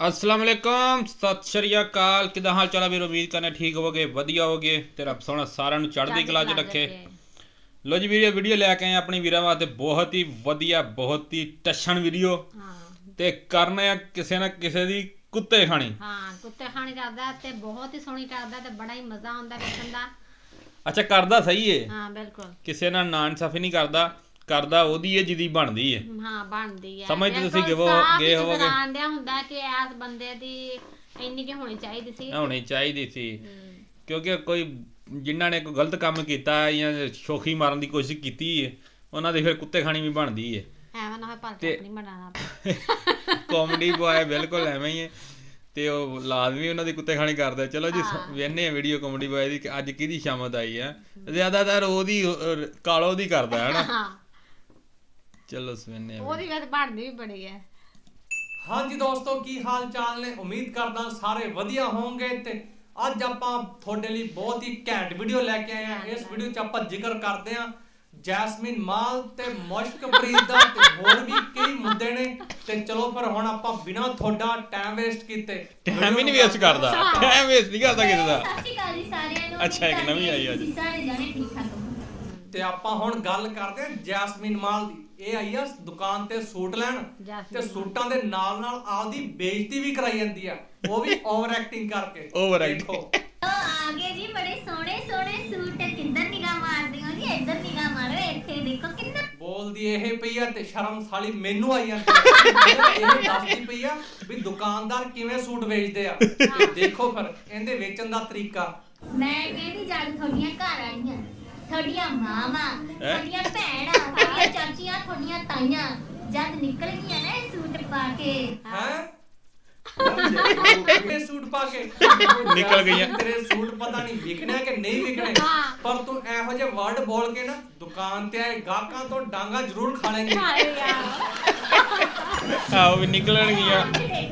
ਅਸਲਾਮ ਅਲੈਕਮ ਸਤਿ ਸ਼੍ਰੀ ਅਕਾਲ। ਕਿਦਾਂ ਹਾਲ ਚਾਲ ਆ ਵੀਰੋ? ਉਮੀਦ ਕਰਨਾ ਠੀਕ ਹੋਵੋਗੇ ਵਧੀਆ ਹੋਵੋਗੇ ਤੇ ਰੱਬ ਸੋਹਣਾ ਸਾਰਿਆਂ ਨੂੰ ਚੜ੍ਹਦੀ ਕਲਾ 'ਚ ਰੱਖੇ। ਲੋ ਜੀ ਵੀਡੀਓ ਵੀਡੀਓ ਲੈ ਕੇ ਆਏ ਆਪਣੀ ਵੀਰਾਂ ਵਾਸਤੇ। ਬਹੁਤ ਹੀ ਵਧੀਆ ਬਹੁਤ ਹੀ ਟੱਛਣ ਵੀਡੀਓ। ਹਾਂ। ਤੇ ਕਰਨਾ ਆ ਕਿਸੇ ਨਾ ਕਿਸੇ ਦੀ ਕੁੱਤੇ ਖਾਣੀ। ਹਾਂ ਕੁੱਤੇ ਖਾਣੀ ਕਰਦਾ ਤੇ ਬਹੁਤ ਹੀ ਸੋਹਣੀ ਕਰਦਾ ਤੇ ਬੜਾ ਹੀ ਮਜ਼ਾ ਆਉਂਦਾ ਵੇਖਣ ਦਾ। ਅੱਛਾ ਕਰਦਾ ਸਹੀ ਏ। ਹਾਂ ਬਿਲਕੁਲ। ਕਿਸੇ ਨਾਲ ਨਾ ਇਨਸਾਫੀ ਨਹੀਂ ਕਰਦਾ। ਕਰਦਾ ਉਹਦੀ ਏ ਜਿਹਦੀ ਬਣਦੀ ਏ। ਹਾਂ ਬਣਦੀ ਹੈ ਸਮਝਦੇ ਤੁਸੀਂ ਗਏ ਹੋ- ਹੀ ਹੋਵੋਗੇ। ਨਜ਼ਰ ਆਉਂਦਿਆ ਹੁੰਦਾ ਕਿ ਇਸ ਬੰਦੇ ਦੀ ਇੰਨੀ ਕਿ ਹੋਣੀ ਚਾਹੀਦੀ ਸੀ। ਹੋਣੀ ਚਾਹੀਦੀ ਸੀ। ਹਮ, ਕਿਉਂਕਿ ਕੋਈ ਜਿਨ੍ਹਾਂ ਨੇ ਕੋਈ ਗਲਤ ਕੰਮ ਕੀਤਾ ਹੈ ਜਾਂ ਸ਼ੋਖੀ ਮਾਰਨ ਦੀ ਕੋਸ਼ਿਸ਼ ਕੀਤੀ ਏ ਉਹਨਾਂ ਦੀ ਫਿਰ ਕੁੱਤੇ ਖਾਣੀ ਵੀ ਬਣਦੀ ਏ। ਐਵੇਂ ਨਾ ਹੋਏ ਪਰ ਤੇ- ਨਹੀਂ ਬਣਾਣਾ ਕਾਮੇਡੀ ਬੁਆਏ ਬਿਲਕੁਲ ਐਵੇਂ ਹੀ ਹੈ ਤੇ ਉਹ ਲਾਜ਼ਮੀ ਉਹਨਾਂ ਦੀ ਕੁੱਤੇ ਖਾਣੀ ਕਰਦਾ। ਚਲੋ ਜੀ ਹਾਂ। ਵੇਨੇ ਵੀਡੀਓ ਕਾਮੇਡੀ ਬੁਆਏ ਦੀ ਅੱਜ ਕਿਹਦੀ ਸ਼ਾਮਤ ਆਈ ਹੈ ਜ਼ਿਆਦਾਤਰ ਉਹਦੀ ਕਾਲੋ ਦੀ ਕਰਦਾ ਹੈ ਨਾ? ਚਲੋ ਸਵੇਨੇ ਉਹਦੀ ਵੈਸੇ ਬਣਦੀ ਵੀ ਬੜੀ ਹੈ। ਹਾਂਜੀ ਦੋਸਤੋ ਕੀ ਹਾਲ ਚਾਲ ਨੇ? ਉਮੀਦ ਕਰਦਾ ਸਾਰੇ ਵਧੀਆ ਹੋਵੋਗੇ ਤੇ ਅੱਜ ਆਪਾਂ ਤੁਹਾਡੇ ਲਈ ਬਹੁਤ ਹੀ ਘੈਂਟ ਵੀਡੀਓ ਲੈ ਕੇ ਆਏ ਆ ਇਸ ਵੀਡੀਓ 'ਚ ਆਪਾਂ ਜ਼ਿਕਰ ਕਰਦੇ ਆ ਜੈਸਮੀਨ ਮਾਲ ਤੇ ਮੁਸ਼ਕ ਪ੍ਰੀਤ ਦਾ ਤੇ ਹੋਰ ਵੀ ਕਈ ਮੁੱਦੇ ਨੇ। ਤੇ ਚਲੋ ਫਿਰ ਹੁਣ ਆਪਾਂ ਬਿਨਾਂ ਤੁਹਾਡਾ ਟਾਈਮ ਵੇਸਟ ਕੀਤੇ ਟਾਈਮ ਹੀ ਨਹੀਂ ਵੇਸਟ ਕਰਦਾ। ਟਾਈਮ ਵੇਸਟ ਨਹੀਂ ਕਰਦਾ ਕਿਸੇ ਦਾ। ਸਤਿ ਸ਼੍ਰੀ ਅਕਾਲ ਜੀ ਸਾਰਿਆਂ ਨੂੰ। ਅੱਛਾ, ਇੱਕ ਨਵੀਂ ਆਈ ਅੱਜ। ਤੁਸੀਂ ਸਾਰੇ ਜਾਣੇ ਠੀਕ ਠਾਕ ਹੋ? ਤੇ ਆਪਾਂ ਹੁਣ ਗੱਲ ਕਰਦੇ ਆ ਜੈਸਮੀਨ ਮਾਲ ਦੀ। ਇਹ ਆਈ ਆ ਦੁਕਾਨ ਤੇ ਸੂਟ ਲੈਣ ਤੇ ਸੂਟਾਂ ਦੇ ਨਾਲ ਨਾਲ ਆਪਦੀ ਬੇਇੱਜ਼ਤੀ ਵੀ ਕਰਾਈ ਜਾਂਦੀ ਆ। ਉਹ ਵੀ ਓਵਰ ਐਕਟਿੰਗ ਕਰਕੇ। Over acting। ਦੇਖੋ। ਉਹ ਆ ਗਏ ਜੀ ਬੜੇ ਸੋਹਣੇ ਸੋਹਣੇ ਸੂਟ। ਕਿੱਧਰ ਨਿਗਾਹ ਮਾਰਦੇ ਹੋ ਜੀ? ਇੱਧਰ ਨਿਗਾਹ ਮਾਰੋ ਇੱਥੇ ਦੇਖੋ ਕਿੰਨਾ ਬੋਲਦੀ ਇਹ ਪਈ ਆ ਤੇ ਸ਼ਰਮ ਸਾਲੀ ਮੈਨੂੰ ਆਈ ਜਾਂਦੀ ਆ। ਇਹ ਦੱਸਦੀ ਪਈ ਆ ਵੀ ਦੁਕਾਨਦਾਰ ਕਿਵੇਂ ਸੂਟ ਵੇਚਦੇ ਆ। ਦੇਖੋ ਫਿਰ ਇਹਦੇ ਵੇਚਣ ਦਾ ਤਰੀਕਾ। ਮੈਂ ਕਹਿੰਦੀ ਜਦ ਤੁਹਾਡੀਆਂ ਘਰ ਆਈਆਂ ਤੁਹਾਡੀਆਂ ਮਾਵਾਂ ਤੁਹਾਡੀਆਂ ਭੈਣਾਂ ਤੁਹਾਡੀਆਂ ਚਾਚੀਆਂ ਤੁਹਾਡੀਆਂ ਤਾਈਆਂ ਜਦ ਨਿਕਲ ਗਈਆਂ ਨਾ ਇਹ ਸੂਟ ਪਾ ਕੇ। ਹੈ? ਇਹ ਸੂਟ ਪਾ ਕੇ। ਨਿਕਲ ਗਈਆਂ। ਤੇਰੇ ਸੂਟ ਪਤਾ ਨਹੀਂ ਵਿਕਣੇ ਕਿ ਨਹੀਂ ਵਿਕਣੇ। ਪਰ ਤੂੰ ਇਹੋ ਜਿਹੇ ਵਰਡ ਬੋਲ ਕੇ ਨਾ ਦੁਕਾਨ ਤੇ ਆਏ ਗਾਹਕਾਂ ਤੋਂ ਡਾਂਗਾ ਜ਼ਰੂਰ ਖਾ ਲੇਂਗੀ ਆਓ ਵੀ ਨਿਕਲਣਗੀਆਂ। ਹੀ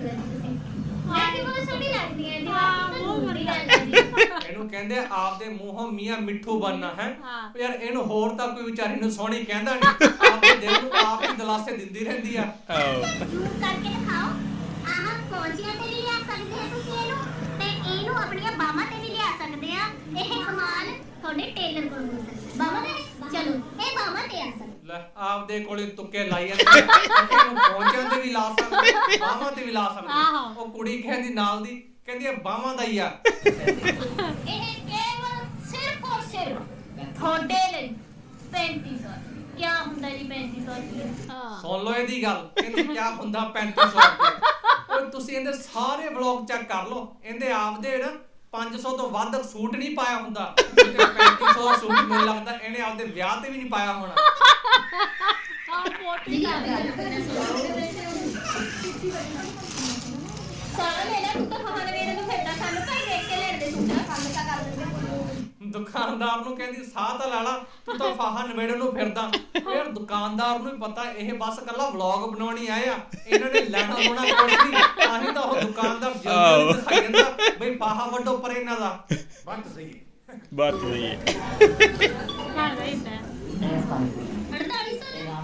ਕਿ ਬਹੁਤ ਸੋਹਣੀ ਲੱਗਦੀ ਹੈ ਜੀ ਬਾਕੀ ਤਾਂ ਬੁਰੀ ਗੱਲ ਹੈ ਜੀ ਇਹਨੂੰ ਕਹਿੰਦੇ ਆ, ਆਪਦੇ ਮੂੰਹੋਂ ਮੀਆਂ ਮਿੱਠੂ ਬਣਨਾ ਹੈ? ਹਾਂ। ਯਾਰ ਇਹਨੂੰ ਹੋਰ ਤਾਂ ਕੋਈ ਵਿਚਾਰੀ ਨੂੰ ਸੋਹਣੀ ਕਹਿੰਦਾ ਨਹੀਂ ਆਪਦੇ ਦਿਲ ਨੂੰ ਆਪ ਹੀ ਦਿਲਾਸੇ ਦਿੰਦੀ ਰਹਿੰਦੀ ਆ। ਆਓ ਜ਼ੂਮ ਕਰਕੇ ਦਿਖਾਓ। ਆਹ ਪੌਂਚੀਆਂ ਤੇ ਵੀ ਲਿਆ ਸਕਦੇ ਆ ਤੁਸੀਂ ਇਹਨੂੰ? ਤੇ ਇਹਨੂੰ ਆਪਣੀਆਂ ਬਾਹਾਂ ਤੇ ਵੀ ਲਿਆ ਸਕਦੇ ਆ। ਇਹ ਕਮਾਲ ਤੁਹਾਡੇ ਟੇਲਰ ਕੋਲ ਮਿਲ ਸਕਦਾ ਬਾਹਾਂ ਤੇ? ਚਲੋ ਇਹ ਬਾਹਾਂ ਤੇ ਆ ਸਕਦਾ। ਲੈ ਆਪਦੇ ਕੋਲੇ ਤੁੱਕੇ ਲਾਈ ਜਾਂਦੇ ਆ। ਇਹਨੂੰ ਪਹੁੰਚਾਂ ਤੇ ਵੀ ਲਾ ਸਕਦੇ ਬਾਹਾਂ ਤੇ ਵੀ ਲਾ ਸਕਦੇ। ਉਹ ਕੁੜੀ ਕਹਿੰਦੀ ਨਾਲ ਦੀ ਕਹਿੰਦੀ ਇਹ ਬਾਹਾਂ ਦਾ ਹੀ ਆ ਇਹ ਕੇਵਲ ਸਿਰਫ ਔਰ ਸਿਰਫ ਤੁਹਾਡੇ ਲਈ 3500 ਕੀ ਹੁੰਦਾ ਜੀ 3500 ਰੁਪਏ ਹਾਂ ਸੁਣ ਲਓ ਇਹਦੀ ਗੱਲ ਕਹਿੰਦੀ ਕੀ ਹੁੰਦਾ 3500 ਰੁਪਏ ਓਏ ਤੁਸੀਂ ਇਹਦੇ ਸਾਰੇ ਵਲੌਗ ਚੈੱਕ ਕਰ ਲਓ ਇਹਦੇ ਆਪਦੇ ਨਾ 500 ਤੋਂ ਵੱਧ ਸੂਟ ਨਹੀਂ ਪਾਇਆ ਹੁੰਦਾ ਤੇ 3500 ਦਾ ਸੂਟ ਮੈਨੂੰ ਲੱਗਦਾ ਇਹਨੇ ਆਪਦੇ ਵਿਆਹ ਤੇ ਵੀ ਨਹੀਂ ਪਾਇਆ ਹੋਣਾ ਆਹ ਬਹੁਤ ਹੀ ਨਹੀਂ ਕਰਦਾ ਸਾਰਾ ਲੈ ਲੈ ਤੂੰ ਤਾਂ ਖਾਣ ਵੇਲੇ ਨੂੰ ਫਿਰਦਾ ਸਾਨੂੰ ਭਾਈ ਦੇਖ ਕੇ ਲੈਣ ਦੇ ਸੂਟ ਕੰਮ ਤਾਂ ਕਰ ਦਿੰਦੇ ਦੁਕਾਨਦਾਰ ਨੂੰ ਕਹਿੰਦੀ ਸਾਹ ਤਾਂ ਲਾ ਲਾ ਤੂੰ ਤਾਂ ਫਾਹਾ ਨਵੇੜਨ ਨੂੰ ਫਿਰਦਾ। ਯਾਰ ਦੁਕਾਨਦਾਰ ਨੂੰ ਵੀ ਪਤਾ ਇਹ ਬਸ ਕੱਲਾ ਵਲੌਗ ਬਣਾਉਣੀ ਆਏ ਆ ਇਹਨਾਂ ਨੇ ਲੈਣਾ ਲੋਣਾ ਕੁਛ ਨਹੀਂ ਤਾਂ ਹੀ ਤਾਂ ਉਹ ਦੁਕਾਨਦਾਰ। ਜਲਦੀ ਦਿਖਾਈ ਜਾਂਦਾ ਬਈ ਫਾਹਾ ਵੱਡੋ ਪਰ ਇਹਨਾਂ ਦਾ। ਬੱਤ ਸਹੀ ਬਾਤ ਸਹੀ ਹੈ। ਹਾਂ ਰਹਿੰਦਾ 4800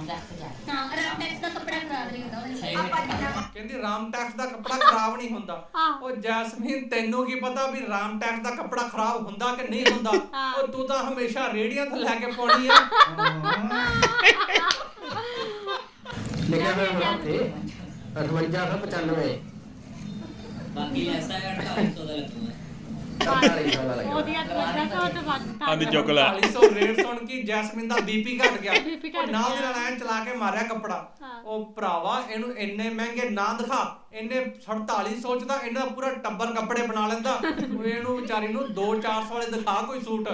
ਹਾਂ ਰਾਮਟੈਕਸ ਦਾ ਕੱਪੜਾ ਖਰਾਬ ਨਹੀਂ ਹੁੰਦਾ ਉਹਦੇ ਆਪਾਂ ਜਿੰਨਾ ਕਹਿੰਦੀ ਰਾਮ ਟੈਕਸ ਦਾ ਕੱਪੜਾ ਖਰਾਬ ਨਹੀਂ ਹੁੰਦਾ। ਹਾਂ। ਉਹ ਜੈਸਮੀਨ ਤੈਨੂੰ ਕੀ ਪਤਾ ਵੀ ਰਾਮ ਟੈਕਸ ਦਾ ਕੱਪੜਾ ਖਰਾਬ ਹੁੰਦਾ ਕਿ ਨਹੀਂ ਹੁੰਦਾ? ਹਾਂ। ਉਹ ਤੂੰ ਤਾਂ ਹਮੇਸ਼ਾ ਰੇੜੀਆਂ ਤੋਂ ਲੈ ਕੇ ਪਾਉਣੀ ਆ। ਲਿਖਿਆ ਹੋਇਆ ਉੱਥੇ 5895 ਬਾਕੀ ਐਸਾ ਹੈ 250 ਦਾ ਲੱਗੂਗਾ। 47 ਸਾਲ ਵਾਲਾ ਉਹਦੀਆਂ ਲੱਗਾ ਤੋਂ ਤੇ ਵੱਧ ਆਂਦੀ ਚੁੱਕ ਲੈ। 450 ਰੇਟ ਸੁਣ ਕੇ ਜੈਸਮੀਨ ਦਾ ਬੀਪੀ ਘਟ ਗਿਆ। BP ਉਹ ਘਟ ਨਾਲ ਦੀ ਗਿਆ। ਨਾਲ ਐਂ ਚਲਾ ਕੇ ਮਾਰਿਆ ਕੱਪੜਾ। ਹਾਂ। ਉਹ ਭਰਾਵਾ ਇਹਨੂੰ ਇੰਨੇ ਮਹਿੰਗੇ ਨਾ ਦਿਖਾ ਇਹਨੇ 47 ਸੋਚਦਾ ਇਹਨਾਂ ਦਾ ਪੂਰਾ ਟੱਬਰ ਕੱਪੜੇ ਬਣਾ ਲੈਂਦਾ। ਉਹ ਇਹਨੂੰ ਵਿਚਾਰੀ ਨੂੰ 2-400 ਵਾਲੇ ਦਿਖਾ ਕੋਈ ਸੂਟ।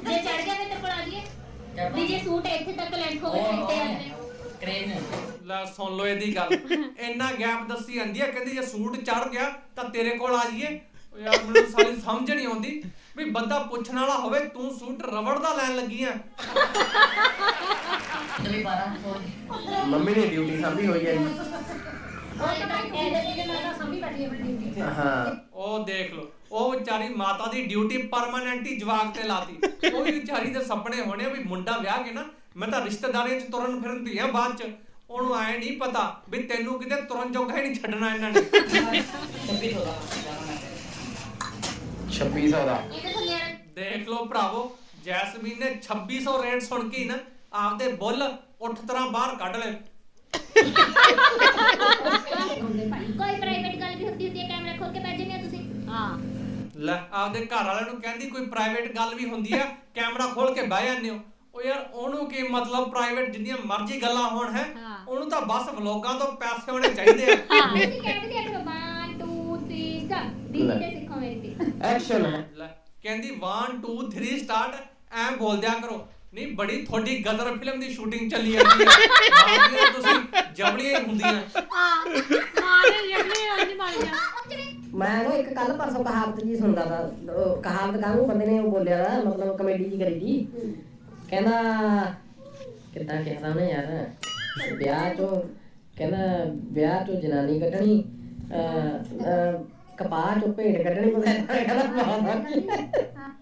ਜੇ ਚੜ ਗਿਆ ਤੇ ਕੋਲ ਆ ਜੀਏ ਵੀ ਜੇ ਸੂਟ ਇੱਥੇ ਤੱਕ ਲੈਂਥ ਹੋਵੇ ਤਾਂ ਇੱਥੇ ਆ ਜਾਵੇ ਕ੍ਰੇਨ ਲੈ ਸੁਣ ਲਓ ਇਹਦੀ ਗੱਲ। ਇੰਨਾ ਗੈਪ ਦੱਸੀ ਜਾਂਦੀ ਆ ਕਹਿੰਦੀ ਜੇ ਸੂਟ ਚੜ ਗਿਆ ਤਾਂ ਤੇਰੇ ਕੋਲ ਆ ਜਾਈਏ। ਉਹ ਯਾਰ ਮੈਨੂੰ ਸਾਰੀ ਸਮਝ ਨਹੀਂ ਆਉਂਦੀ ਵੀ ਬੰਦਾ ਪੁੱਛਣ ਵਾਲਾ ਹੋਵੇ ਤੂੰ ਸੂਟ ਰਬੜ ਦਾ ਲੈਣ ਲੱਗੀ ਆ। ਵੀ 1200 ਮੰਮੀ ਨੇ ਡਿਊਟੀ ਸਾਂਭੀ ਹੋਈ ਹੈ ਜੀ। ਹਾਂ। ਉਹ ਦੇਖ ਲਓ ਉਹ ਵਿਚਾਰੀ ਮਾਤਾ ਦੀ ਡਿਊਟੀ ਪਰਮਾਨੈਂਟ ਹੀ ਜਵਾਕ ਤੇ ਲਾਤੀ। ਉਹ ਵੀ ਵਿਚਾਰੀ ਦੇ ਸੁਪਨੇ ਹੋਣੇ ਵੀ ਮੁੰਡਾ ਵਿਆਹ ਕੇ ਨਾ ਮੈਂ ਤਾਂ ਰਿਸ਼ਤੇਦਾਰੀਆਂ 'ਚ ਤੁਰਨ ਫਿਰਨ ਦੀ ਆ ਬਾਅਦ 'ਚ। ਉਹਨੂੰ ਐ ਨਹੀਂ ਪਤਾ ਵੀ ਤੈਨੂੰ ਕਿਤੇ ਤੁਰਨ ਜੋਗਾ ਹੀ ਨਹੀਂ ਛੱਡਣਾ ਇਹਨਾਂ ਨੇ। 2600 ਦਾ। ਇਹ ਤਾਂ ਥੱਲੇ ਦੇਖ ਲਓ ਭਰਾਵੋ ਜੈਸਮੀਨ ਨੇ 2600 ਰੇਟ ਸੁਣ ਕੇ ਹੀ ਨਾ ਆਪਦੇ ਬੁੱਲ ਉੱਠ ਤਰ੍ਹਾਂ ਬਾਹਰ ਕੱਢ ਲਏ। ਕੋਈ ਪ੍ਰਾਈਵੇਟ ਗੱਲ ਵੀ ਹੁੰਦੀ ਹੁੰਦੀ ਹੈ ਕੈਮਰਾ ਖੋਲ ਕੇ ਬੈਠ ਜਾਂਦੇ ਹੋ ਤੁਸੀਂ। ਹਾਂ। ਲੈ ਆਪਦੇ ਘਰ ਵਾਲਿਆਂ ਨੂੰ ਕਹਿੰਦੀ ਕੋਈ ਪ੍ਰਾਈਵੇਟ ਗੱਲ ਵੀ ਹੁੰਦੀ ਆ ਕੈਮਰਾ ਖੋਲ ਕੇ ਬਹਿ ਜਾਂਦੇ ਹੋ। ਉਹ ਯਾਰ ਉਹਨੂੰ ਕੀ ਮਤਲਬ ਪ੍ਰਾਈਵੇਟ ਜਿੰਨੀਆਂ ਮਰਜ਼ੀ ਗੱਲਾਂ ਹੋਣ ਹੈ? ਹਾਂ। ਉਹਨੂੰ ਤਾਂ ਬਸ ਵਲੋਗਾਂ ਤੋਂ ਪੈਸੇ ਹੋਣੇ ਚਾਹੀਦੇ ਆ। ਤੁਸੀਂ ਕਹਿ ਦਿਆ ਕਰੋ 1 2 3 ਸਟਾਰਟ ਦੀਦੀ ਤੇ ਸਿੱਖੋ ਮੇਰੀ ਤੇ। ਐਕਸ਼ਨ ਲੈ ਕਹਿੰਦੀ 1 2 3 ਸਟਾਰਟ ਐ ਬੋਲ ਦਿਆ ਕਰੋ। ਨਹੀਂ ਬੜੀ ਤੁਹਾਡੀ ਗਦਰ ਫਿਲਮ ਦੀ ਸ਼ੂਟਿੰਗ ਚੱਲੀ ਜਾਂਦੀ ਹੈ। ਤੁਸੀਂ ਜਬੜੀਆਂ ਹੀ ਹੁੰਦੀਆਂ। ਹਾਂ ਮਾਰੇ ਜਗਲੇ ਅੱਜ ਮਾਰ ਜਾ ਮੈਂ ਨਾ ਇੱਕ ਕੱਲ ਪਰਸੋਂ ਕਹਾਵਤ ਜੀ ਸੁਣਦਾ ਤਾ ਉਹ ਕਹਾਵਤ ਕਾਹਨੂੰ ਬੰਦੇ ਨੇ ਉਹ ਬੋਲਿਆ ਦਾ ਮਤਲਬ ਕਮੇਡੀ ਜੀ ਕਰੀ ਜੀ ਕਹਿੰਦਾ ਕਿੱਦਾਂ ਕਹਿੰਦਾ ਉਹਨੇ ਯਾਰ? ਵਿਆਹ ਚੋਂ ਕਹਿੰਦਾ ਵਿਆਹ ਚੋਂ ਜਨਾਨੀ ਕੱਢਣੀ ਅਹ, ਅਹ, ਕਪਾਹ ਚੋਂ ਭੇਡ ਕੱਢਣੀ ਪਤਾ ਨਹੀਂ ਕਹਿੰਦਾ ਬਹੁਤ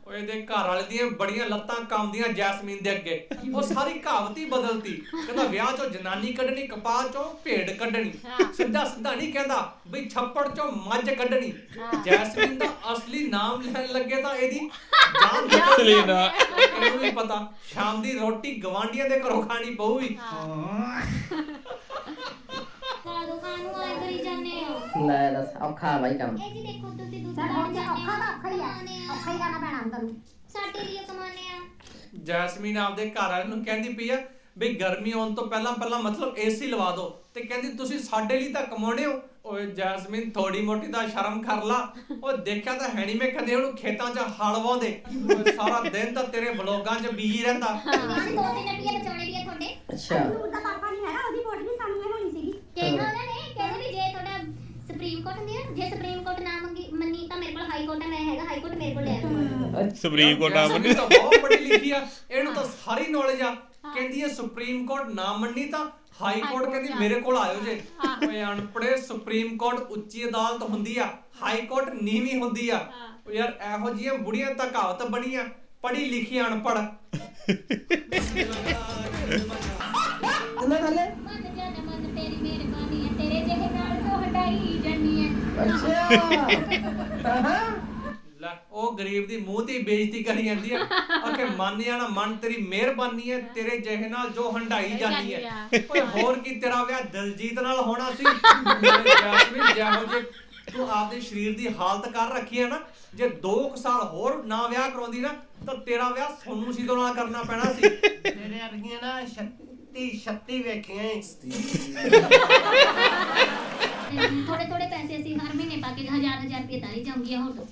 ਉਹ ਇਹਦੇ ਘਰ ਵਾਲੇ ਦੀਆਂ ਬੜੀਆਂ ਲੱਤਾਂ ਕੰਮਦੀਆਂ ਜੈਸਮੀਨ ਦੇ ਅੱਗੇ। ਉਹ ਸਾਰੀ ਕਹਾਵਤ ਹੀ ਬਦਲਤੀ। ਕਹਿੰਦਾ ਵਿਆਹ ਚੋਂ ਜਨਾਨੀ ਕੱਢਣੀ ਕਪਾਹ ਚੋਂ ਭੇਡ ਕੱਢਣੀ। ਸਿੱਧਾ ਸਿੱਧਾ ਨਹੀਂ ਕਹਿੰਦਾ ਵੀ ਛੱਪੜ ਚੋਂ ਮੱਝ ਕੱਢਣੀ। ਜੈਸਮੀਨ ਦਾ ਅਸਲੀ ਨਾਮ ਲੈਣ ਲੱਗੇ ਤਾਂ ਇਹਦੀ ਜਾਨ ਨਿਕਲ ਗਈ। ਨਾਂ। ਇਹਨੂੰ ਵੀ ਪਤਾ। ਸ਼ਾਮ ਦੀ ਰੋਟੀ ਗਵਾਂਡੀਆਂ ਦੇ ਘਰੋਂ ਖਾਣੀ ਪਊਗੀ। ਸਾਧੂ ਖਾਨ ਨੂੰ ਆਏ ਕਰੀ ਜਾਂਦੇ ਹੋ। ਲੈ ਦੱਸ ਔਖਾ ਬਾਈ ਕੰਮ। ਇਹ ਜੀ ਦੇਖੋ ਤੁਸੀਂ ਦੂਸਰਾ ਸਰ ਹੁਣ ਜੇ ਔਖਾ ਤਾਂ ਹੋ, ਔਖਾ ਹੀ ਆ। ਔਖਾ ਹੀ ਕਰਨਾ ਪੈਣਾ ਅੰਦਰ ਨੂੰ। ਸਾਡੇ ਲਈ ਕਮਾਨੇ ਆ। ਜੈਸਮੀਨ ਆਪਦੇ ਘਰ ਵਾਲਿਆਂ ਨੂੰ ਕਹਿੰਦੀ ਪਈ ਆ ਵੀ ਗਰਮੀ ਆਉਣ ਤੋਂ ਪਹਿਲਾਂ ਪਹਿਲਾਂ ਮਤਲਬ ਏਸੀ ਲਵਾ ਦਿਓ ਤੇ ਕਹਿੰਦੀ ਤੁਸੀਂ ਸਾਡੇ ਲਈ ਤਾਂ ਕਮਾਉਣੇ ਹੋ। ਓਏ ਜੈਸਮੀਨ ਥੋੜੀ ਮੋਟੀ ਤਾਂ ਸ਼ਰਮ ਕਰ ਲਾ। ਉਹ ਦੇਖਿਆ ਤਾਂ ਹੈ ਨਹੀਂ ਮੈਂ ਕਦੇ ਉਹਨੂੰ ਖੇਤਾਂ 'ਚ ਹਲ ਵਾਉਂਦੇ। ਓਏ ਸਾਰਾ ਦਿਨ ਤਾਂ ਤੇਰੇ ਬਲੌਗਾਂ 'ਚ ਬੀਜੀ ਰਹਿੰਦਾ। ਅਸੀਂ ਦੋ ਤਿੰਨ ਰੁਪਏ ਬਚਾਉਣੇ ਵੀ ਆ ਤੁਹਾਡੇ। ਅੱਛਾ ਉਹਦਾ ਪਾਪਾ ਨਹੀਂ ਹੈਗਾ ਉਹਦੀ ਵੋਟ ਵੀ ਸਾਨੂੰ ਇਹ ਹੋਣੀ ਸੀਗੀ ਕਿਹਾ ਉਹਨਾਂ ਨੇ ਕਹਿੰਦੇ ਵੀ ਜੇ ਤੁਹਾਡਾ ਸੁਪਰੀਮ ਕੋਰਟ ਹੁੰਦੀ ਨਾ ਜੇ ਸੁਪਰੀਮ ਕੋਰਟ ਨਾ ਮੰਗੀ ਮੰਨੀ ਤਾਂ ਮੇਰੇ ਕੋਲ ਹਾਈ ਕੋਰਟ ਹੈ ਮੈਂ ਹੈਗਾ ਹਾਈ ਕੋਰਟ ਮੇਰੇ ਕੋਲ ਲੈ ਸੁਪਰੀਮ ਕੋਰਟ ਆ ਤਾਂ ਬਹੁਤ ਪੜ੍ਹੀ ਲਿਖੀ ਆ। ਇਹਨੂੰ ਤਾਂ ਸਾਰੀ ਨੌਲੇਜ ਆ। ਕਹਿੰਦੀ ਹੈ ਸੁਪਰੀਮ ਕੋਰਟ ਨਾ ਮੰਨੀ ਤਾਂ ਹਾਈ ਕੋਰਟ ਕਹਿੰਦੀ ਮੇਰੇ ਕੋਲ ਆਇਓ ਜੇ। ਓਏ ਅਨਪੜੇ ਸੁਪਰੀਮ ਕੋਰਟ ਉੱਚੀ ਅਦਾਲਤ ਹੁੰਦੀ ਆ। ਹਾਈ ਕੋਰਟ ਨੀਵੀਂ ਹੁੰਦੀ ਆ। ਓ ਯਾਰ ਇਹੋ ਜਿਹੀਆਂ ਬੁੜੀਆਂ ਤਾਂ ਕਹਾਵਤ ਬਣੀਆਂ। ਪੜ੍ਹੀ ਲਿਖੀ ਅਨਪੜ ਕਿੰਨਾ ਥੱਲੇ ਮਨ ਜਨ ਮਨ ਤੇਰੀ ਮਿਹਰਬਾਨੀ ਹੈ ਤੇਰੇ ਜਿਹੇ ਨਾਲ ਤੋਂ ਹਟਾਈ ਜਾਨੀ ਹੈ ਅੱਛਾ। ਹਾਂ। ਲੈ ਉਹ ਗਰੀਬ ਦੀ ਮੂੰਹ ਤੇ ਬੇਇੱਜ਼ਤੀ ਕਰੀ ਜਾਂਦੀ ਆ। ਆਖੇ ਮੰਨ ਜਾਣਾ ਮਨ ਤੇਰੀ ਮਿਹਰਬਾਨੀ ਹੈ ਤੇਰੇ ਜਿਹੇ ਨਾਲ ਜੋ ਹੰਡਾਈ ਜਾਂਦੀ ਹੈ। ਓਏ ਹੋਰ ਕੀ ਤੇਰਾ ਵਿਆਹ ਦਿਲਜੀਤ ਨਾਲ ਹੋਣਾ ਸੀ? ਜੈਸਮੀਨ ਜਿਹੋ ਜੇ ਤੂੰ ਆਪਦੇ ਸਰੀਰ ਦੀ ਹਾਲਤ ਕਰ ਰੱਖੀ ਹੈ ਨਾ ਜੇ 2 ਸਾਲ ਹੋਰ ਨਾ ਵਿਆਹ ਕਰਾਉਂਦੀ ਨਾ ਤਾਂ ਤੇਰਾ ਵਿਆਹ ਸੋਨੂ ਸੀਦੋ ਨਾਲ ਕਰਨਾ ਪੈਣਾ ਸੀ। ਤੇਰੇ ਵਰਗੀਆਂ ਨਾ 36 36 ਵੇਖੀਆਂ ਥੋੜੇ ਥੋੜੇ ਪੈਸੇ ਅਸੀਂ ਹਰ ਮਹੀਨੇ ਪਾ ਕੇ ਹਜ਼ਾਰ ਹਜ਼ਾਰ ਰੁਪਏ ਤਾਂ ਹੀ ਜਾਉਂਗੀਆਂ ਹੋਰ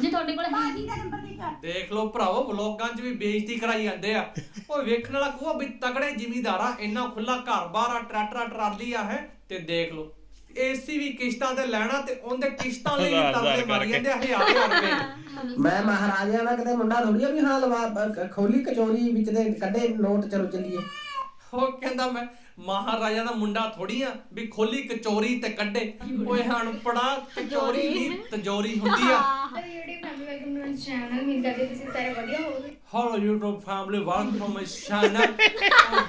ਜੇ ਤੁਹਾਡੇ ਕੋਲ ਹੈ ਦੇਖ ਲਓ ਭਰਾਵੋ ਵਲੋਗਾਂ 'ਚ ਵੀ ਬੇਇੱਜ਼ਤੀ ਕਰਾਈ ਜਾਂਦੇ ਆ। ਓਏ ਵੇਖਣ ਵਾਲਾ ਕੂਆ ਵੀ ਤਗੜੇ ਜ਼ਿਮੀਂਦਾਰ ਆ ਇੰਨਾ ਖੁੱਲਾ ਘਰ-ਬਾਰ ਆ ਟਰੈਕਟਰ ਟਰਾਲੀ ਆ ਹੈ। ਤੇ ਦੇਖ ਲਓ ਏਸੀ ਵੀ ਕਿਸ਼ਤਾਂ ਤੇ ਲੈਣਾ ਤੇ ਉਹਦੇ ਕਿਸ਼ਤਾਂ ਲਈ ਵੀ ਤਰਲੇ ਮਾਰੀ ਜਾਂਦੇ ਆ ਹਜ਼ਾਰ ਹਜ਼ਾਰ ਰੁਪਏ। ਮੈਂ ਮਹਾਰਾਜਾ ਦਾ ਕਿਤੇ ਮੁੰਡਾ ਥੋੜੀ ਆ ਵੀ ਹਾਂ ਲਵਾ ਖੋਲੀ ਕਚੋਰੀ ਵਿੱਚ ਦੇ ਕੱਢੇ ਨੋਟ ਚਲੋ ਚੱਲੀਏ। ਉਹ ਕਹਿੰਦਾ ਮੈਂ ਮਹਾਰਾਜਾ ਦਾ ਮੁੰਡਾ ਥੋੜੀ ਆ ਵੀ ਖੋਲੀ ਕਚੋਰੀ ਤੇ ਕੱਢੇ। ਓਏ ਅਨਪੜਾ ਕਚੋਰੀ ਨਹੀਂ ਤਜੋਰੀ ਹੁੰਦੀ ਆ। YouTube family welcome to channel ਉਮੀਦ ਕਰਦੇ ਤੁਸੀਂ ਸਾਰੇ ਵਧੀਆ ਹੋਵੋਗੇ। Hello YouTube family welcome to my channel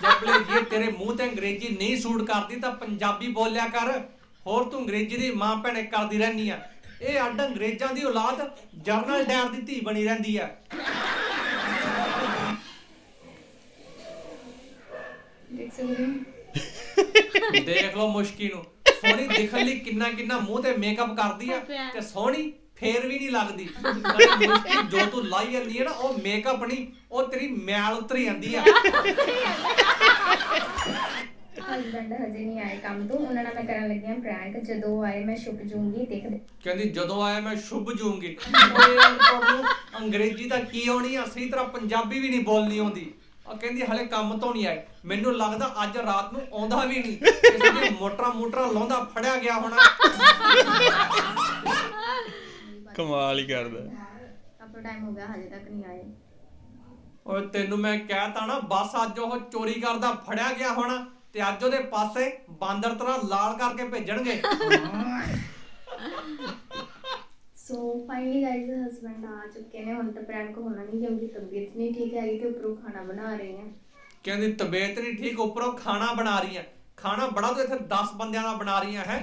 ਜਬਲੇ ਜੇ ਤੇਰੇ ਮੂੰਹ ਤੇ ਅੰਗਰੇਜ਼ੀ ਨਹੀਂ ਸੂਟ ਕਰਦੀ ਤਾਂ ਪੰਜਾਬੀ ਬੋਲਿਆ ਕਰ। ਹੋਰ ਤੂੰ ਅੰਗਰੇਜ਼ੀ ਦੀ ਮਾਂ ਭੈਣੇ ਕਰਦੀ ਰਹਿਨੀ ਆ। ਇਹ ਅੱਡ ਅੰਗਰੇਜ਼ਾਂ ਦੀ ਔਲਾਦ ਜਰਨਲ ਡਾਇਰ ਦੀ ਧੀ ਬਣੀ ਰਹਿੰਦੀ ਆ। ਦੇਖ ਸਕਦੇ ਹੋ। ਦੇਖ ਲਓ ਮੁਸ਼ਕੀ ਨੂੰ। ਸੋਹਣੀ ਦਿਖਣ ਲਈ ਕਿੰਨਾ ਕਿੰਨਾ ਮੂੰਹ ਤੇ ਮੇਕਅਪ ਕਰਦੀ ਆ ਤੇ ਸੋਹਣੀ ਫੇਰ ਵੀ ਨਹੀਂ ਲੱਗਦੀ। ਮੁਸ਼ਕੀ ਜੋ ਤੂੰ ਲਾਈ ਜਾਂਦੀ ਹੈ ਨਾ ਉਹ ਮੇਕਅਪ ਨਹੀਂ ਉਹ ਤੇਰੀ ਮੈਲ ਉਤਰ ਜਾਂਦੀ ਆ। ਹਸਬੰਡ ਹਜੇ ਨਹੀਂ ਆਏ ਕੰਮ ਤੋਂ ਉਹਨਾਂ ਨਾਲ ਮੈਂ ਕਰਨ ਲੱਗੀ ਹਾਂ ਪ੍ਰੈਂਕ ਜਦੋਂ ਆਏ ਮੈਂ ਛੁਪ ਜੂੰਗੀ ਦੇਖਦੇ। ਕਹਿੰਦੀ ਜਦੋਂ ਆਇਆ ਮੈਂ ਸ਼ੁਭ ਜੂੰਗੀ। ਓਏ ਅਨਪੜ੍ਹ ਨੂੰ ਅੰਗਰੇਜ਼ੀ ਤਾਂ ਕੀ ਆਉਣੀ ਆ? ਸਹੀ ਤਰ੍ਹਾਂ ਪੰਜਾਬੀ ਵੀ ਨਹੀਂ ਬੋਲਣੀ ਆਉਂਦੀ। ਉਹ ਕਹਿੰਦੀ ਹਲੇ ਕੰਮ ਤੋਂ ਨਹੀਂ ਆਏ ਮੈਨੂੰ ਲੱਗਦਾ ਅੱਜ ਰਾਤ ਨੂੰ ਆਉਂਦਾ ਵੀ ਨਹੀਂ। ਕਿਸੇ ਦੀ ਮੋਟਰਾਂ ਮੋਟਰਾਂ ਲਾਉਂਦਾ ਫੜਿਆ ਗਿਆ ਹੋਣਾ। ਕਮਾਲ ਹੀ ਕਰਦਾ। ਕਾਫੀ ਟਾਈਮ ਹੋ ਗਿਆ ਹਜੇ ਤੱਕ ਨਹੀਂ ਆਏ। ਓਏ ਤੈਨੂੰ ਮੈਂ ਕਹਿਤਾ ਨਾ ਬਸ ਅੱਜ ਉਹ ਚੋਰੀ ਕਰਦਾ ਫੜਿਆ ਗਿਆ ਹੋਣਾ ਤੇ ਅੱਜ ਉਹਦੇ ਪਾਸੇ ਬਾਂਦਰ ਤਰ੍ਹਾਂ ਲਾਲ ਕਰਕੇ ਭੇਜਣਗੇ। ਸੋ ਫਾਈਨਲੀ ਗਾਇਜ਼ ਹਸਬੰਡ ਆ ਚੁੱਕੇ ਨੇ ਹੁਣ ਤਾਂ ਪ੍ਰੈਂਕ ਹੋਣਾ ਨਹੀਂ ਕਿਉਂਕਿ ਤਬੀਅਤ ਨਹੀਂ ਠੀਕ ਹੈਗੀ ਤੇ ਉੱਪਰੋਂ ਖਾਣਾ ਬਣਾ ਰਹੇ ਨੇ। ਕਹਿੰਦੀ ਤਬੀਅਤ ਨਹੀਂ ਠੀਕ ਉੱਪਰੋਂ ਖਾਣਾ ਬਣਾ ਰਹੀ ਹੈ ਖਾਣਾ ਬੜਾ ਤੂੰ ਇੱਥੇ 10 ਬੰਦਿਆਂ ਦਾ ਬਣਾ ਰਹੀਆਂ ਹੈ?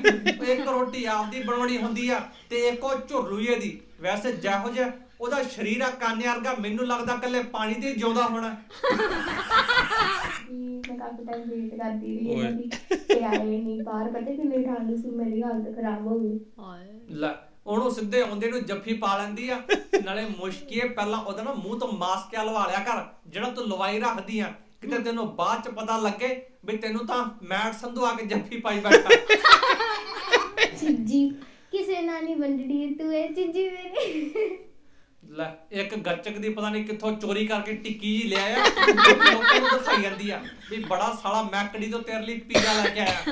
ਇੱਕ ਰੋਟੀ ਆਪਦੀ ਬਣਾਉਣੀ ਹੁੰਦੀ ਆ ਤੇ ਇੱਕ ਉਹ ਝੁਰਲੂਏ ਦੀ ਵੈਸੇ ਜਿਹੋ ਜਿਹਾ ਉਹਦਾ ਸਰੀਰ ਆ ਕਾਨੇ ਵਰਗਾ ਮੈਨੂੰ ਲੱਗਦਾ ਕੱਲੇ ਪਾਣੀ ਤੇ ਹੀ ਜਿਉਂਦਾ ਹੋਣਾ। ਮੈਂ ਕਾਫੀ ਟਾਈਮ ਵੇਟ ਕਰਦੀ ਰਹੀ ਇਹਨਾਂ ਦੀ ਤੇ ਆਏ ਨਹੀਂ ਬਾਹਰ ਪਤਾ ਕਿੰਨੀ ਠੰਡ ਸੀ ਮੇਰੀ ਹਾਲਤ ਖਰਾਬ ਹੋ ਗਈ। ਹਾਏ। ਲੈ ਉਹਨੂੰ ਸਿੱਧੇ ਆਉਂਦੇ ਨੂੰ ਜੱਫੀ ਪਾ ਲੈਂਦੀ ਆ। ਨਾਲੇ ਮੁਸ਼ਕੀਏ ਪਹਿਲਾਂ ਉਹਦਾ ਨਾ ਮੂੰਹ ਤੋਂ ਮਾਸਕ ਆ ਲਵਾ ਲਿਆ ਕਰ ਜਿਹੜਾ ਤੂੰ ਲਵਾਈ ਰੱਖਦੀ ਆ। ਕਿਤੇ ਤੈਨੂੰ ਬਾਅਦ ਚ ਪਤਾ ਲੱਗੇ ਵੀ ਤੈਨੂੰ ਤਾਂ ਮੈਟ ਸੰਧੂ ਆ ਕੇ ਜੱਫੀ ਪਾਈ ਬੈਠਾ। ਚੀਜੀ ਕਿਸੇ ਨਾਲ ਨਹੀਂ ਵੰਡੜੀ ਤੂੰ ਇਹ ਚੀਜੀ ਮੇਰੀ। ਲੈ ਇੱਕ ਗੱਚਕ ਦੀ ਪਤਾ ਨਹੀਂ ਕਿੱਥੋਂ ਚੋਰੀ ਕਰਕੇ ਟਿੱਕੀ ਜੀ ਲਿਆਇਆ ਲੋਕਾਂ ਨੂੰ ਦਿਖਾਈ ਜਾਂਦੀ ਆ ਵੀ ਬੜਾ ਸਾਲਾ ਮੈਕੜੀ ਤੋਂ ਤੇਰੇ ਲਈ ਪੀਜ਼ਾ ਲੈ ਕੇ ਆਇਆ।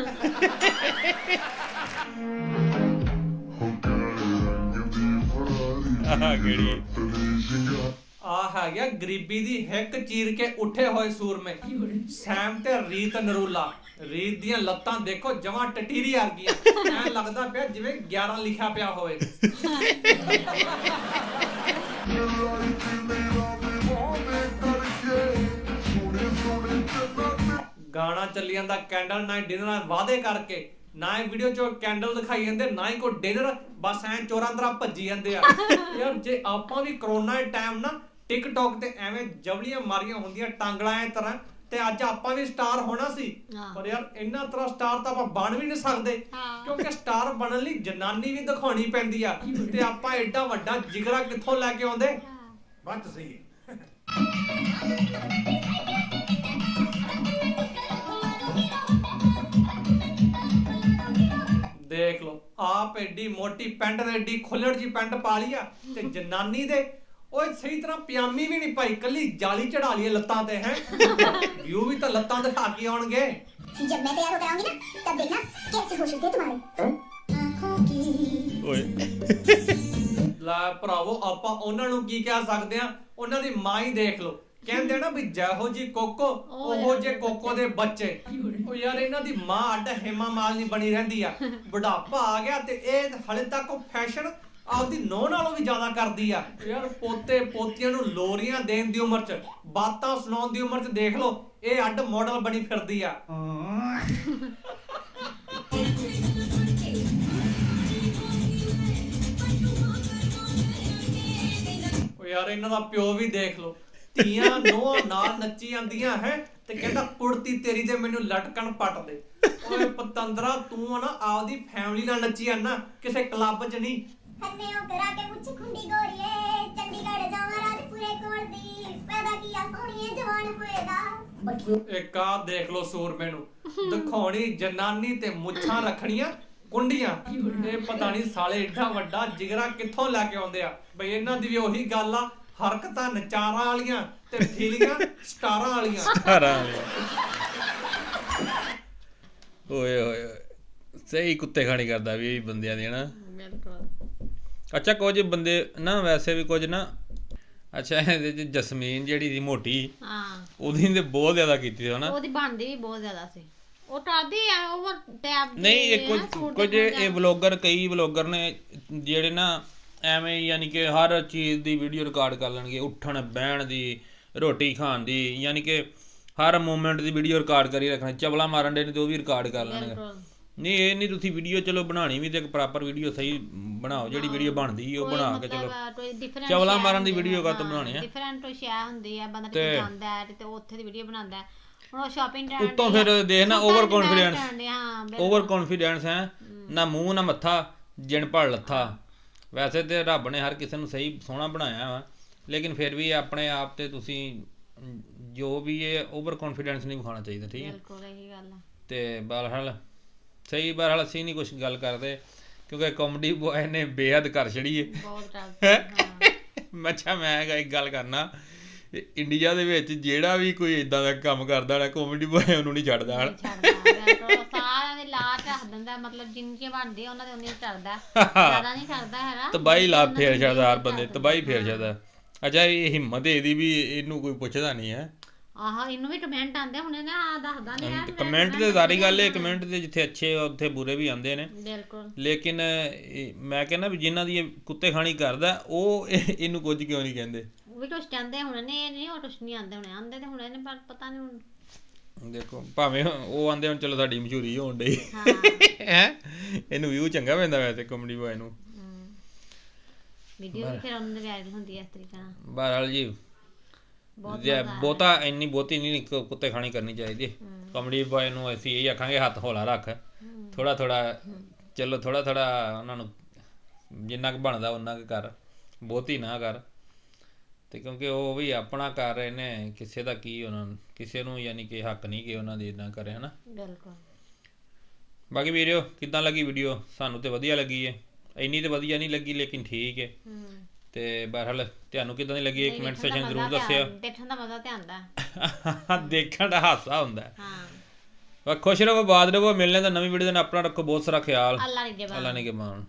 ਕਿਹੜੀ? ਆ ਹੈਗਾ ਗਰੀਬੀ ਦੀ ਹਿੱਕ ਚੀਰ ਕੇ ਉੱਠੇ ਹੋਏ ਸੂਰਮੇ। ਸੈਮ ਤੇ ਰੀਤ ਨਰੂਲਾ। ਰੀਤ ਦੀਆਂ ਲੱਤਾਂ ਦੇਖੋ, ਜਮਾਂ ਟਟੀਰੀ ਆ ਗਈਆਂ ਐ ਲੱਗਦਾ ਪਿਆ ਜਿਵੇਂ 11 ਲਿਖਿਆ ਪਿਆ ਹੋਵੇ। ਗਾਣਾ ਚੱਲੀ ਜਾਂਦਾ ਕੈਂਡਲ ਨਾਈਟ ਡਿਨਰ ਵਾਅਦੇ ਕਰਕੇ। ਨਾ ਇਹ ਵੀਡੀਓ 'ਚ ਕੈਂਡਲ ਦਿਖਾਈ ਜਾਂਦੇ ਨਾ ਹੀ ਕੋਈ ਡਿਨਰ ਬਸ ਐਂ ਚੋਰਾਂ ਤਰ੍ਹਾਂ ਭੱਜੀ ਜਾਂਦੇ ਆ। ਯਾਰ ਜੇ ਆਪਾਂ ਵੀ ਕਰੋਨਾ ਦੇ ਟਾਈਮ ਨਾ ਟਿਕਟੌਕ ਤੇ ਐਵੇਂ ਜਵਲੀਆਂ ਮਾਰੀਆਂ ਹੁੰਦੀਆਂ ਟਾਂਗਲਾਂ ਐ ਤਰ੍ਹਾਂ ਤੇ ਅੱਜ ਆਪਾਂ ਵੀ ਸਟਾਰ ਹੋਣਾ ਸੀ। ਹਾਂ। ਪਰ ਯਾਰ ਇੰਨਾ ਤਰ੍ਹਾਂ ਸਟਾਰ ਤਾਂ ਆਪਾਂ ਬਣ ਵੀ ਨਹੀਂ ਸਕਦੇ ਹਾਂ। ਕਿਉਂਕਿ ਸਟਾਰ ਬਣਨ ਲਈ ਜਨਾਨੀ ਵੀ ਦਿਖਾਉਣੀ ਪੈਂਦੀ ਆ। ਤੇ ਆਪਾਂ ਐਡਾ ਵੱਡਾ ਜਿਗਰਾ ਕਿੱਥੋਂ ਲੈ ਕੇ ਆਉਂਦੇ? ਬੱਚ ਸਹੀ ਦੇਖ ਲਓ ਆਪ ਐਡੀ ਮੋਟੀ ਪੈਂਟ ਤੇ ਐਡੀ ਖੁੱਲੜ ਜੀ ਪੈਂਟ ਪਾ ਲਈ ਆ ਤੇ ਜਨਾਨੀ ਦੇ ਓਏ ਸਹੀ ਤਰ੍ਹਾਂ ਪਜਾਮੀ ਵੀ ਨਹੀਂ ਪਾਈ ਕੱਲੀ ਜਾਲੀ ਚੜਾ ਲਈ ਲੱਤਾਂ ਤੇ ਹੈ ਵਿਊ ਵੀ ਤਾਂ ਲੱਤਾਂ ਦਿਖਾ ਕੇ ਆਉਣਗੇ जब मैं तैयार होकर आऊंगी ना तब देखना कैसे खुश होती है तुम्हारे आंखों की ਓਏ ਲੈ ਭਰਾਵੋ ਆਪਾਂ ਉਹਨਾਂ ਨੂੰ ਕੀ ਕਹਿ ਸਕਦੇ ਆ ਉਹਨਾਂ ਦੀ ਮਾਂ ਹੀ ਦੇਖ ਲਓ ਕਹਿੰਦੇ ਆ ਨਾ ਵੀ ਜਿਹੋ ਜੀ ਕੋਕੋ ਉਹੋ ਜੇ ਕੋਕੋ ਦੇ ਬੱਚੇ। ਉਹ ਯਾਰ ਇਹਨਾਂ ਦੀ ਮਾਂ ਅੱਡ ਹੇਮਾ ਮਾਲਨੀ ਬਣੀ ਰਹਿੰਦੀ ਆ। ਬੁਢਾਪਾ ਆ ਗਿਆ ਤੇ ਇਹ ਹਲੇ ਤੱਕ ਉਹ ਫੈਸ਼ਨ ਆਪਦੀ ਨੋਹ ਨਾਲੋਂ ਵੀ ਜ਼ਿਆਦਾ ਕਰਦੀ ਆ। ਯਾਰ ਪੋਤੇ ਪੋਤੀਆਂ ਨੂੰ ਲੋਰੀਆਂ ਦੇਣ ਦੀ ਉਮਰ 'ਚ ਬਾਤਾਂ ਸੁਣਾਉਣ ਦੀ ਉਮਰ 'ਚ ਦੇਖ ਲਓ ਇਹ ਅੱਡ ਮਾਡਲ ਬਣੀ ਫਿਰਦੀ ਆ। ਉਹ ਯਾਰ ਇਹਨਾਂ ਦਾ ਪਿਓ ਵੀ ਦੇਖ ਲਓ। ਧੀਆਂ ਨੋਆ ਨਾਲ ਨੱਚੀ ਜਾਂਦੀਆਂ ਹੈ? ਤੇ ਕਹਿੰਦਾ ਕੁੜਤੀ ਤੇਰੀ ਤੇ ਮੈਨੂੰ ਲਟਕਣ ਪੱਟ ਦੇ। ਓਏ ਪਤੰਦਰਾ ਤੂੰ ਨਾ ਆਪਦੀ ਫੈਮਿਲੀ ਨਾਲ ਨੱਚੀ ਜਾਂਦਾ ਕਿਸੇ ਕਲੱਬ 'ਚ ਨਹੀਂ। ਹੰਨੇ ਉਹ ਕਰਾ ਕੇ ਮੁੱਛ ਖੁੰਡੀ ਗੋਰੀਏ ਚੰਡੀਗੜ੍ਹ ਜਾਵਾਂ ਰਾਜਪੂਰੇ ਕੋਲ ਦੀ। ਪੈਦਾ ਕੀਆ ਸੋਹਣੀਏ ਜਵਾਨ ਹੋਏਗਾ ਇੱਕ ਆ ਦੇਖ ਲੋ ਸੂਰਮੇ ਨੂੰ ਦਿਖਾਉਣੀ ਜਨਾਨੀ ਤੇ ਮੁੱਛਾਂ ਰੱਖਣੀਆਂ ਕੁੰਡੀਆਂ। ਇਹ ਪਤਾ ਨਹੀਂ ਸਾਲੇ ਏਡਾ ਵੱਡਾ ਜਿਗਰਾ ਕਿੱਥੋਂ ਲੈ ਕੇ ਆਉਂਦੇ ਆ? ਬਈ ਇਹਨਾਂ ਦੀ ਵੀ ਉਹੀ ਗੱਲ ਆ ਹਰਕਤਾਂ ਨਚਾਰਾਂ ਵਾਲੀਆਂ ਤੇ ਫੀਲਿੰਗਾਂ ਸਟਾਰਾਂ ਵਾਲੀਆਂ। ਹਰਾਂ ਓਏ ਓਏ ਓਏ। ਸਹੀ ਕੁੱਤੇ ਖਾਣੀ ਕਰਦਾ ਵੀ ਇਹ ਬੰਦਿਆਂ ਦੀ ਨਾ ਬਿਲਕੁਲ ਅੱਛਾ ਕੁਝ ਬੰਦੇ ਨਾ ਵੈਸੇ ਵੀ ਕੁਝ ਨਾ। ਅੱਛਾ ਇਹਦੇ ਚ ਜਸਮੀਨ ਜਿਹੜੀ ਸੀ ਮੋਟੀ ਹਾਂ। ਉਹਦੀ ਨੇ ਬਹੁਤ ਜ਼ਿਆਦਾ ਕੀਤੀ ਸੀ ਹਨਾ? ਉਹਦੀ ਬਣਦੀ ਵੀ ਬਹੁਤ ਜ਼ਿਆਦਾ ਸੀ। ਉਹ ਟਰਦੀ ਆ ਓਵਰ ਟੈਬ ਨਹੀਂ ਇਹ ਕੁਝ ਕੁਝ ਇਹ ਵਲੌਗਰ ਕਈ ਵਲੌਗਰ ਨੇ ਜਿਹੜੇ ਨਾ ਐਵੇਂ ਹੀ ਯਾਨੀ ਕਿ ਹਰ ਚੀਜ਼ ਦੀ ਵੀਡੀਓ ਰਿਕਾਰਡ ਕਰ ਲੈਣਗੇ ਉੱਠਣ ਬਹਿਣ ਦੀ ਰੋਟੀ ਖਾਣ ਦੀ ਯਾਨੀ ਕਿ ਹਰ ਮੂਮੈਂਟ ਦੀ ਵੀਡੀਓ ਰਿਕਾਰਡ ਕਰੀ ਰੱਖਣੀ ਚਵਲਾ ਮਾਰਨ ਦੇ ਨੇ ਤੇ ਉਹ ਵੀ ਰਿਕਾਰਡ ਕਰ ਲੈਣਗੇ ਨਹੀਂ ਇਹ ਨਹੀਂ ਤੁਸੀਂ ਵੀਡੀਓ ਚਲੋ ਬਣਾਣੀ ਵੀ ਤੇ ਇੱਕ ਪ੍ਰੋਪਰ ਵੀਡੀਓ ਸਹੀ ਬਣਾਓ ਜਿਹੜੀ ਵੀਡੀਓ ਬਣਦੀ ਉਹ ਬਣਾ ਕੇ ਚਲੋ ਚਵਲਾ ਮਾਰਨ ਦੀ video ਕਾਹਤੋਂ ਬਣਾਉਣੀ ਆ? ਡਿਫਰੈਂਟ ਸ਼ੈ ਹੁੰਦੀ ਆ ਬੰਦਾ ਤੇ- ਕਿਤੇ ਜਾਂਦਾ ਹੈ ਤੇ ਉੱਥੇ ਦੀ ਵੀਡੀਓ ਬਣਾਉਂਦਾ ਹੈ। ਹੁਣ ਉਹ ਸ਼ਾਪਿੰਗ ਟ੍ਰੈਂਡ ਉੱਤੋਂ ਫਿਰ ਦੇਖ ਨਾ ਓਵਰ ਕੌਨਫੀਡੈਂਸ ਹਾਂ। ਓਵਰ ਕੌਨਫੀਡੈਂਸ ਹੈ ਨਾ ਮੂੰਹ ਨਾ ਮੱਥਾ ਜਿਣ ਭੜ ਲੱਥਾ ਵੈਸੇ ਤੇ ਰੱਬ ਨੇ ਹਰ ਕਿਸੇ ਨੂੰ ਸਹੀ ਸੋਹਣਾ ਬਣਾਇਆ ਵਾ ਲੇਕਿਨ ਫਿਰ ਵੀ ਆਪਣੇ ਆਪ ਤੇ ਤੁਸੀਂ ਜੋ ਵੀ ਇਹ ਓਵਰ ਕੌਨਫੀਡੈਂਸ ਨਹੀਂ ਵਿਖਾਉਣਾ ਚਾਹੀਦਾ ਠੀਕ ਹੈ? ਬਿਲਕੁਲ ਇਹੀ ਗੱਲ ਆ। ਤੇ ਬਹਰਹਾਲ ਸਹੀ ਬਹਰਹਾਲ ਅਸੀਂ ਨਹੀਂ ਕੁਝ ਗੱਲ ਕਰਦੇ ਕਿਉਂਕਿ ਕਾਮੇਡੀ ਬੁਆਏ ਨੇ ਬੇਹੱਦ ਕਰ ਛੜੀ ਏ। ਬਹੁਤ ਟਰਦੀ ਮੱਛਾ ਮੈਂ ਇੱਕ ਗੱਲ ਕਰਨਾ ਇੰਡੀਆ ਦੇ ਵਿੱਚ ਜਿਹੜਾ ਵੀ ਕੋਈ ਇਦਾਂ ਦਾ ਕੰਮ ਕਰਦਾ ਨਾ ਕਾਮੇਡੀ ਬੁਆਏ ਉਹਨੂੰ ਨਹੀਂ ਛੱਡਦਾ ਹਨ। ਸਾਰਿਆਂ ਦੇ ਲਾਟ ਰੱਖ ਦਿੰਦਾ ਮਤਲਬ ਜਿੰਨੀਆਂ ਬਣਦੀ ਉਹਨਾਂ ਦੇ ਉਨੀਆਂ ਛੱਡਦਾ ਜ਼ਿਆਦਾ ਨਹੀਂ ਛੱਡਦਾ ਹੈਗਾ। ਤਬਾਈ ਲਾ ਉਹਨਾਂ ਫੇਰ ਛੱਡਦਾ ਹਰ ਬੰਦੇ। ਤਬਾਈ ਫੇਰ ਛੱਡਦਾ। ਅੱਛਾ ਇਹ ਹਿੰਮਤ ਇਹਦੀ ਵੀ ਇਹਨੂੰ ਕੋਈ ਪੁੱਛਦਾ ਨਹੀਂ ਹੈ। ਆਹ ਇਹਨੂੰ ਵੀ ਕਮੈਂਟ ਆਉਂਦੇ ਹੁਣੇ ਨਾ ਆ ਦੱਸਦਾ ਨਹੀਂ ਹੈ ਕਮੈਂਟ ਤੇ ਸਾਰੀ ਗੱਲ ਹੈ। ਕਮੈਂਟ ਤੇ ਜਿੱਥੇ ਅੱਛੇ ਉੱਥੇ ਬੁਰੇ ਵੀ ਆਉਂਦੇ ਨੇ। ਬਿਲਕੁਲ। ਲੇਕਿਨ ਮੈਂ ਕਹਿੰਦਾ ਵੀ ਜਿਨ੍ਹਾਂ ਦੀ ਇਹ ਕੁੱਤੇ ਖਾਣੀ ਕਰਦਾ ਉਹ ਇਹ- ਇਹਨੂੰ ਕੁਝ ਕਿਉਂ ਨਹੀਂ ਕਹਿੰਦੇ? ਵੀ ਕੁਛ ਕਹਿੰਦੇ ਹੁਣ ਨੇ ਇਹ ਨਹੀਂ ਉਹ ਕੁਛ ਨਹੀਂ ਆਉਂਦੇ ਹੁਣੇ। ਆਉਂਦੇ ਤੇ ਹੁਣੇ ਨੇ ਪਰ ਪਤਾ ਨਹੀਂ ਹੁਣ। ਦੇਖੋ ਭਾਵੇਂ ਉਹ ਆਂਦੇ ਹੁਣ ਚਲੋ ਸਾਡੀ ਮਸ਼ਹੂਰੀ ਹੋਣ ਡਈ। ਹਾਂ। ਹੈ? ਇਹਨੂੰ ਵਿਊ ਚੰਗਾ ਪੈਂਦਾ ਵੈਸੇ ਕਾਮੇਡੀ ਬॉय ਨੂੰ। ਵੀਡੀਓ ਵੀ ਫਿਰ ਉਹਨਾਂ ਦੇ ਵਾਇਰਲ ਹੁੰਦੀ ਹੈ ਇਸ ਤਰੀਕੇ ਨਾਲ। ਬਹਰਹਾਲ ਜੀ ਬਹੁਤ ਜੇ ਬਹੁਤਾ ਇੰਨੀ ਬਹੁਤੀ ਨਹੀਂ ਕੁੱਤੇ ਖਾਣੀ ਕਰਨੀ ਚਾਹੀਦੀ। ਕਾਮੇਡੀ ਬॉय ਨੂੰ ਅਸੀਂ ਇਹ ਆਖਾਂਗੇ ਹੱਥ ਹੌਲਾ ਰੱਖ। ਥੋੜਾ ਥੋੜਾ ਚਲੋ ਥੋੜਾ ਥੋੜਾ ਉਹਨਾਂ ਨੂੰ ਜਿੰਨਾ ਕੁ ਬਣਦਾ ਉਹਨਾਂ ਕੁ ਕਰ। ਬਹੁਤੀ ਨਾ ਕਰ। ਤੇ ਕਿਉਂਕਿ ਉਹ ਵੀ ਆਪਣਾ ਕਰ ਰਹੇ ਨੇ ਕਿਸੇ ਦਾ ਕੀ ਉਹਨਾਂ ਨੂੰ ਕਿਸੇ ਨੂੰ ਯਾਨੀ ਕਿ ਹੱਕ ਨਹੀਂ ਕਿ ਉਹਨਾਂ ਦੀ ਇਦਾਂ ਕਰੇ ਹਨਾ? ਬਿਲਕੁਲ। ਬਾਕੀ ਵੀਡੀਓ ਕਿੱਦਾਂ ਲੱਗੀ ਵੀਡੀਓ ਸਾਨੂੰ ਤੇ ਵਧੀਆ ਲੱਗੀ ਏ। ਇੰਨੀ ਤੇ ਵਧੀਆ ਨਹੀਂ ਲੱਗੀ ਲੇਕਿਨ ਠੀਕ ਹੂੰ। ਤੇ ਬਹਰਹਾਲ ਤੁਹਾਨੂੰ ਕਿੱਦਾਂ ਦੀ ਲੱਗੀ? ਕਮੈਂਟ ਦਾ ਸੈਕਸ਼ਨ ਜ਼ਰੂਰ ਦੱਸਿਓ। ਦੇਖਣ ਦਾ ਮਜ਼ਾ ਤੇ ਆਉਂਦਾ। ਦੇਖਣ ਦਾ ਹਾਸਾ ਹੁੰਦਾ। ਹੈ। ਬਸ ਖੁਸ਼ ਰਹੋ ਬਾਦ ਰਹੋ ਮਿਲਣੇ ਤਾਂ ਨਵੀਂ ਵੀਡੀਓ ਦੇ ਨਾਲ ਆਪਣਾ ਰੱਖੋ ਬਹੁਤ ਸਾਰਾ ਖਿਆਲ। ਅੱਲਾ ਨੇ ਜਵਾਨ ਅੱਲਾ ਨੇ ਕੇ ਮਾਣ